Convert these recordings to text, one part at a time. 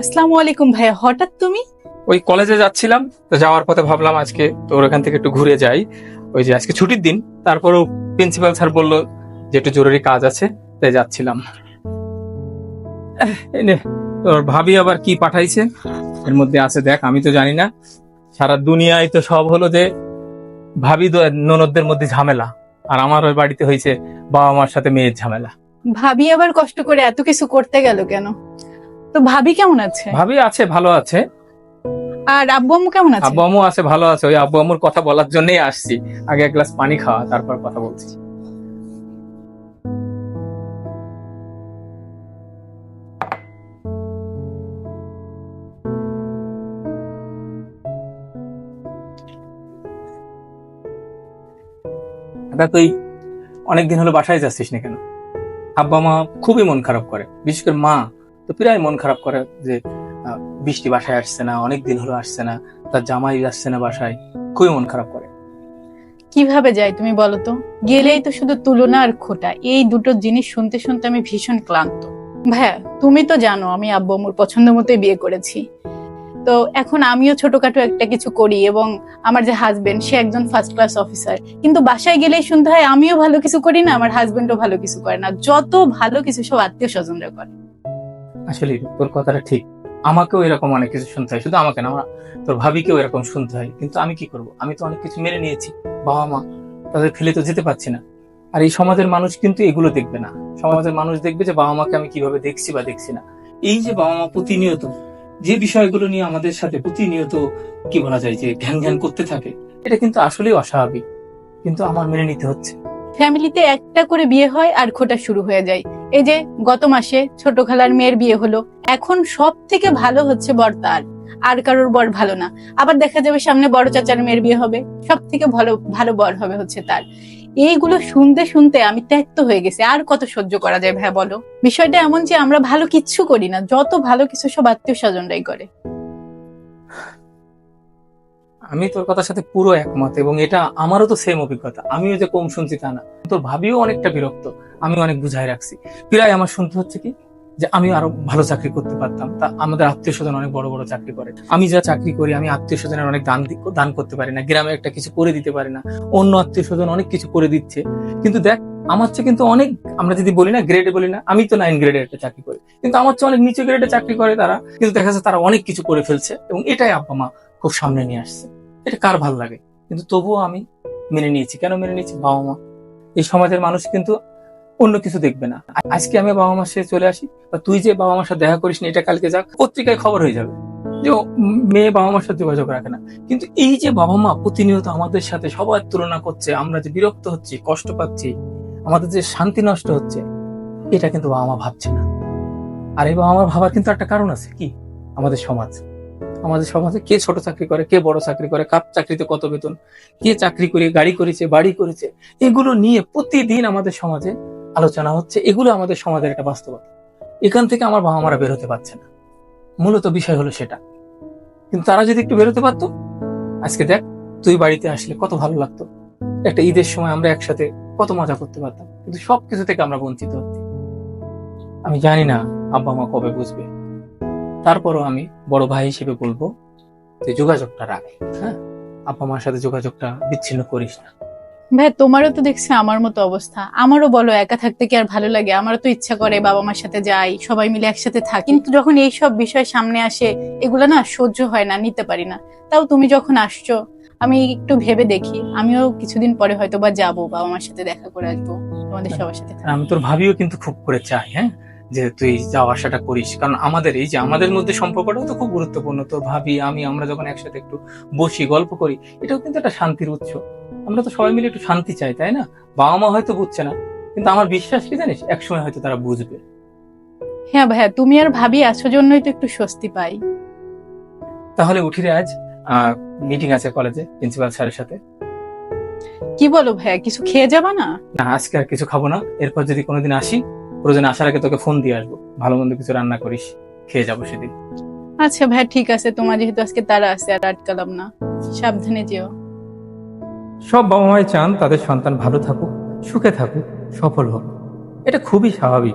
আসসালামু আলাইকুম ভাইয়া হঠাৎ তুমি? ওই কলেজে যাচ্ছিলাম তো যাওয়ার পথে ভাবলাম আজকে তোর ওখান থেকে একটু ঘুরে যাই। ওই যে আজকে ছুটির দিন তারপরেও প্রিন্সিপাল স্যার বলল যে একটু জরুরি কাজ আছে তাই যাচ্ছিলাম। তোর ভাবি আবার কি পাঠাইছে? এর মধ্যে আছে দেখ আমি তো জানি না। সারা দুনিয়ায় তো সব হলো যে ভাবি ননদদের মধ্যে ঝামেলা আর আমার ওই বাড়িতে হয়েছে বাবা মার সাথে মেয়ের ঝামেলা। ভাবি আবার কষ্ট করে এত কিছু করতে গেল কেন? তো ভাবি কেমন আছে? ভাবি আছে ভালো আছে। আর আব্বু আম্মু কেমন আছে? আব্বু আম্মু আছে ভালো আছে। ওই আব্বু আম্মুর কথা বলার জন্যই আসছি। আগে এক গ্লাস পানি খাওয়া তারপর কথা বলছি। দাদা তুই অনেকদিন হলো বাসায় যাচ্ছিস না কেন? আব্বা মা খুবই মন খারাপ করে বিশেষ করে মা। তো প্রায় মন খারাপ করে যে বৃষ্টি বাসায় আসছে না, অনেক দিন হলো আসছে না, তার জামাই আসছে না বাসায়, খুবই মন খারাপ করে। কীভাবে যাই তুমি বলো তো? গেলেই তো শুধু তুলনা আর খোটা। এই দুটো জিনিস শুনতে শুনতে আমি ভীষণ ক্লান্ত। ভাইয়া, তুমি তো জানো আমি আব্বু আম্মুর পছন্দ মতোই বিয়ে করেছি। তো এখন আমিও ছোটখাটো একটা কিছু করি এবং আমার যে হাজবেন্ড সে একজন ফার্স্ট ক্লাস অফিসার কিন্তু বাসায় গেলেই শুনতে হয় আমিও ভালো কিছু করি না, আমার হাজবেন্ডও ভালো কিছু করে না। যত ভালো কিছু সব আত্মীয় স্বজনরা করে। আসলে তোর কথাটা ঠিক। আমাকেও এরকম অনেক কিছু শুনতে হয়। শুধু আমাকে না, আমার তোর ভাবিকেও এরকম শুনতে হয়। কিন্তু আমি কি করব? আমি তো অনেক কিছু মেনে নিয়েছি। বাবা মা, তাদের ফেলে তো যেতে পারছি না। আর এই সমাজের মানুষ কিন্তু এগুলো দেখবে না। সমাজের মানুষ দেখবে যে বাবা মাকে আমি কীভাবে দেখছি বা দেখছি না। এই যে বাবা মা প্রতিনিয়ত, যে বিষয়গুলো নিয়ে আমাদের সাথে প্রতিনিয়ত কি বলা যায় যে ঘ্যান ঘ্যান করতে থাকে, এটা কিন্তু আসলেই অস্বাভাবিক। কিন্তু আমার মেনে নিতে হচ্ছে। ফ্যামিলিতে একটা করে বিয়ে হয় আর খোটা শুরু হয়ে যায়। এই যে, গত মাসে ছোট খালার মেয়ের বিয়ে হলো। এখন সব থেকে ভালো হচ্ছে বর তার। আর কারোর বর ভালো না। আবার দেখা যাবে সামনে বড় চাচার মেয়ের বিয়ে হবে। সব থেকে ভালো ভালো বর হবে হচ্ছে তার। এইগুলো শুনতে শুনতে আমি ত্যাক্ত হয়ে গেছি। আর কত সহ্য করা যায় ভাই বলো? বিষয়টা এমন যে আমরা ভালো কিচ্ছু করি না। যত ভালো কিছু সব আত্মীয় স্বজনরাই করে। আমি তোর কথার সাথে পুরো একমত এবং এটা আমারও তো সেম অভিজ্ঞতা। আমিও যে কম শুনছি তা না। তোর ভাবিও অনেকটা বিরক্ত। আমি অনেক বুঝাই রাখছি। প্রায় আমার শুনতে হচ্ছে কি? যে আমি আরও ভালো চাকরি করতে পারতাম। তা আমাদের আত্মীয় স্বজন অনেক বড় বড় চাকরি করে। আমি যা চাকরি করি, আমি আত্মীয় স্বজনের অনেক দান দান করতে পারি না। গ্রামে একটা কিছু করে দিতে পারি না। অন্য আত্মীয় স্বজন অনেক কিছু করে দিচ্ছে। কিন্তু দেখ, আমার চেয়ে কিন্তু অনেক, আমরা যদি বলি না গ্রেডে বলি না, আমি তো নাইন গ্রেডের একটা চাকরি করি। কিন্তু আমার চেয়ে অনেক নিচু গ্রেডে চাকরি করে তারা। কিন্তু দেখা যাচ্ছে তারা অনেক কিছু করে ফেলছে এবং এটাই আব্বা মা খুব সামনে নিয়ে আসছে। এটা কার ভালো লাগে? কিন্তু তবুও আমি মেনে নিয়েছি। কেন মেনে নিয়েছি? বাবা মা। এই সমাজের মানুষ কিন্তু অন্য কিছু দেখবে না। আজকে আমি বাবা মার সাথে চলে আসি, বা তুই যে বাবা মার সাথে দেখা করিস না, এটা কালকে যাক, পত্রিকায় খবর হয়ে যাবে। যে মেয়ে বাবা মার সাথে যোগাযোগ রাখে না। কিন্তু এই যে বাবা মা প্রতিনিয়ত আমাদের সাথে সবার তুলনা করছে, আমরা যে বিরক্ত হচ্ছি, কষ্ট পাচ্ছি, আমাদের যে শান্তি নষ্ট হচ্ছে, এটা কিন্তু বাবা মা ভাবছে না। আর এই বাবা মার ভাবার কিন্তু একটা কারণ আছে, কি? আমাদের সমাজ। আমাদের সমাজে কে ছোট চাকরি করে, কে বড় চাকরি করে কাপ চাকরিতে কত বেতন, কে চাকরি করে, গাড়ি করেছে, বাড়ি করেছে, এগুলো নিয়ে প্রতিদিন আমাদের সমাজে আলোচনা হচ্ছে। এগুলো আমাদের সমাজের একটা বাস্তবতা। এখান থেকে আমার বাবা মারা বেরোতে পারছে না। মূলত বিষয় হলো সেটা। কিন্তু তারা যদি একটু বেরোতে পারতো, আজকে দেখ, তুই বাড়িতে আসলে কত ভালো লাগতো। একটা ঈদের সময় আমরা একসাথে কত মজা করতে পারতাম। কিন্তু সবকিছু থেকে আমরা বঞ্চিত হচ্ছি। আমি জানি না আব্বা মা কবে বুঝবে। তারপরও আমি বড় ভাই হিসেবে বলব যে যোগাযোগটা রাখ হ্যাঁ? আব্বা মার সাথে যোগাযোগটা বিচ্ছিন্ন করিস না। ভাই তোমারও তো দেখছি আমার মতো অবস্থা। আমারও বলো একা থাকতে কি আর ভালো লাগে? আমারও তো ইচ্ছা করে বাবা মার সাথে যাই সবাই মিলে একসাথে থাকি। কিন্তু যখন এই সব বিষয় সামনে আসে এগুলো না সহ্য হয় না নিতে পারি না। তাও তুমি যখন আসছো আমি একটু ভেবে দেখি। আমিও কিছুদিন পরে হয়তো বা যাব বাবা মার সাথে দেখা করে আসব তোমাদের সবার সাথে আমি তোর ভাবিও কিন্তু খুব করে চাই হ্যাঁ? যে তুই যাওয়া আসাটা করিস। কারণ আমাদের এই যে আমাদের মধ্যে সম্পর্কটাও তো খুব গুরুত্বপূর্ণ। তোর ভাবি আমি আমরা যখন একসাথে একটু বসি গল্প করি এটাও কিন্তু একটা শান্তির উৎস। আমরা তো সবাই মিলে একটু শান্তি চাই তাই না? বাবা মা হয়তো বুঝছে না কিন্তু আমার বিশ্বাস কি জানিস? একসময় হয়তো তারা বুঝবে। হ্যাঁ ভাইয়া তুমি আর ভাবি আছো জন্যই তো একটু স্বস্তি পাই। তাহলে উঠি রে আজ মিটিং আছে কলেজে প্রিন্সিপাল স্যারের সাথে। কি বলো ভাইয়া কিছু খেয়ে যাবা না? না আজকে আর কিছু খাব না। এরপর যদি কোনোদিন আসি প্রয়োজনে আসার আগে তোকে ফোন দিয়ে আসব। ভালো মন্দ কিছু রান্না করিস খেয়ে যাব সেদিন। আচ্ছা ভাইয়া ঠিক আছে। তোমার যেহেতু আজকে তারা আছে আর আটকালাম না। সাবধানে যেও। সব বাবা মাই চান তাদের সন্তান ভালো থাকুক সুখে থাকুক সফল হোক। এটা খুবই স্বাভাবিক।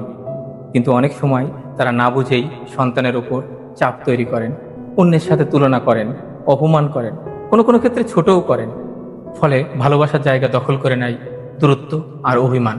কিন্তু অনেক সময় তারা না বুঝেই সন্তানের ওপর চাপ তৈরি করেন অন্যের সাথে তুলনা করেন অপমান করেন কোনো কোনো ক্ষেত্রে ছোটও করেন। ফলে ভালোবাসার জায়গা দখল করে নেয় দূরত্ব আর অভিমান।